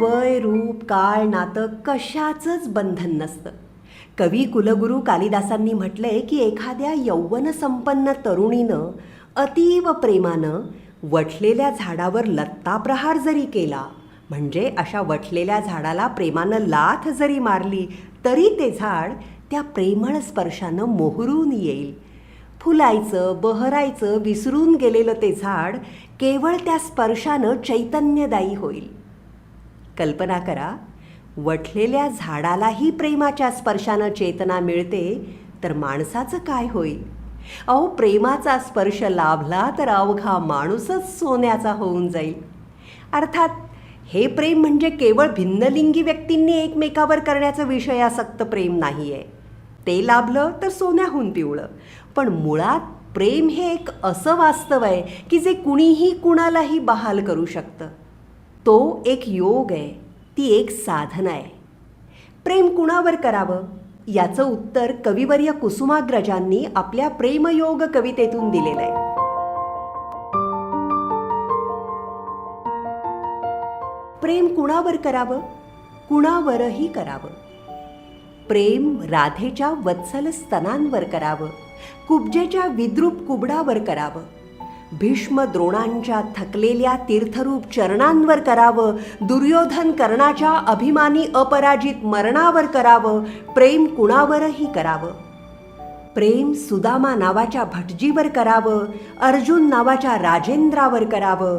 वय रूप काळ नातं कशाचंच बंधन नसतं. कवी कुलगुरू कालिदासांनी म्हटलंय की एखाद्या यौवनसंपन्न तरुणीनं अतीव प्रेमानं वठलेल्या झाडावर लत्ताप्रहार जरी केला म्हणजे अशा वठलेल्या झाडाला प्रेमानं लाथ जरी मारली तरी ते झाड त्या प्रेमळ स्पर्शानं मोहरून येईल. फुलायचं बहरायचं विसरून गेलेलं ते झाड केवळ त्या स्पर्शानं चैतन्यदायी होईल. कल्पना करा वठलेल्या झाडालाही प्रेमाच्या स्पर्शानं चेतना मिळते तर माणसाचं काय होईल? अहो प्रेमाचा स्पर्श लाभला तर अवघा माणूसच सोन्याचा होऊन जाईल. अर्थात हे प्रेम म्हणजे केवळ भिन्नलिंगी व्यक्तींनी एकमेकावर करण्याचं विषयासक्त प्रेम नाही आहे ते लाभलं तर सोन्याहून पिवळं. पण मुळात प्रेम हे एक असं वास्तव आहे की जे कुणीही कुणालाही बहाल करू शकतं. तो एक योग आहे ती एक साधना आहे. प्रेम कुणावर करावं? याचं उत्तर कविवर्य कुसुमाग्रजांनी आपल्या प्रेमयोग कवितेतून दिलेलं आहे. प्रेम कुणावर करावं? कुणावरही करावं. प्रेम राधेच्या वत्सल स्तनांवर करावं. कुब्जेच्या विद्रूप कुबडावर करावं. भीष्म द्रोणांच्या थकलेल्या तीर्थरूप चरणांवर करावं दुर्योधन कर्णाच्या अभिमानी अपराजित मरणावर करावं प्रेम कुणावरही करावं? प्रेम सुदामा नावाच्या भटजीवर करावं अर्जुन नावाच्या राजेंद्रावर करावं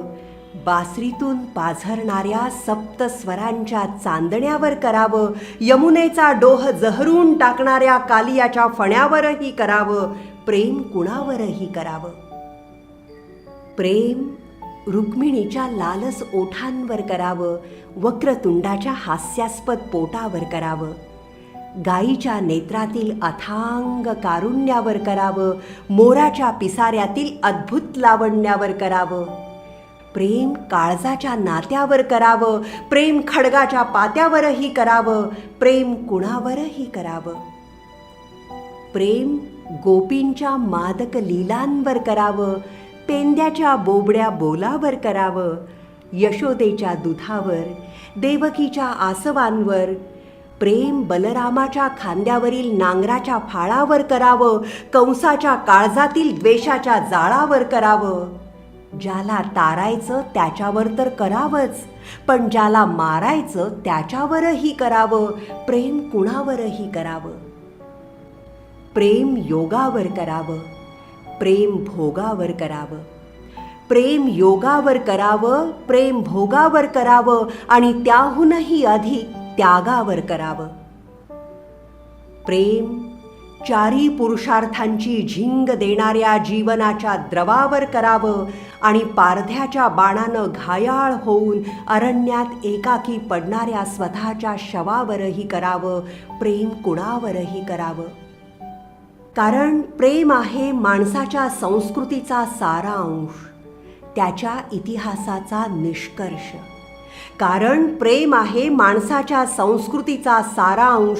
बासरीतून पाझरणाऱ्या सप्त स्वरांच्या चांदण्यावर करावं यमुनेचा डोह जहरून टाकणाऱ्या कालियाच्या फण्यावरही करावं प्रेम कुणावरही करावं? प्रेम रुक्मिणीच्या लालस ओठांवर करावं वक्रतुंडाच्या हास्यास्पद पोटावर करावं गाईच्या नेत्रातील अथांग कारुण्यावर करावं मोराच्या पिसाऱ्यातील अद्भुत लावण्यावर करावं प्रेम काळजाच्या नात्यावर करावं प्रेम खडगाच्या पात्यावरही करावं प्रेम कुणावरही करावं प्रेम गोपींच्या मादक लीलांवर करावं पेंद्याच्या बोबड्या बोलावर करावं यशोदेच्या दुधावर देवकीच्या आसवांवर प्रेम बलरामाच्या खांद्यावरील नांगराच्या फाळावर करावं कंसाच्या काळजातील द्वेषाच्या जाळावर करावं. ज्याला तारायचं त्याच्यावर तर करावंच पण ज्याला मारायचं त्याच्यावरही करावं प्रेम कुणावरही करावं. प्रेम योगावर करावं. प्रेम भोगावर करावं. प्रेम योगावर करावं प्रेम भोगावर करावं आणि त्याहूनही अधिक त्यागावर करावं. प्रेम चारी पुरुषार्थांची झिंग देणाऱ्या जीवनाच्या द्रवावर करावं आणि पारध्याच्या बाणानं घायाळ होऊन अरण्यात एकाकी पडणाऱ्या स्वतःच्या शवावरही करावं प्रेम कुणावरही करावं. कारण प्रेम आहे माणसाच्या संस्कृतीचा सारांश त्याच्या इतिहासाचा निष्कर्ष. कारण प्रेम आहे माणसाच्या संस्कृतीचा सारांश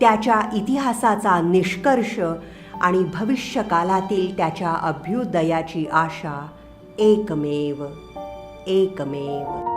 त्याच्या इतिहासाचा निष्कर्ष आणि भविष्यकालातील त्याच्या अभ्युदयाची आशा एकमेव एकमेव.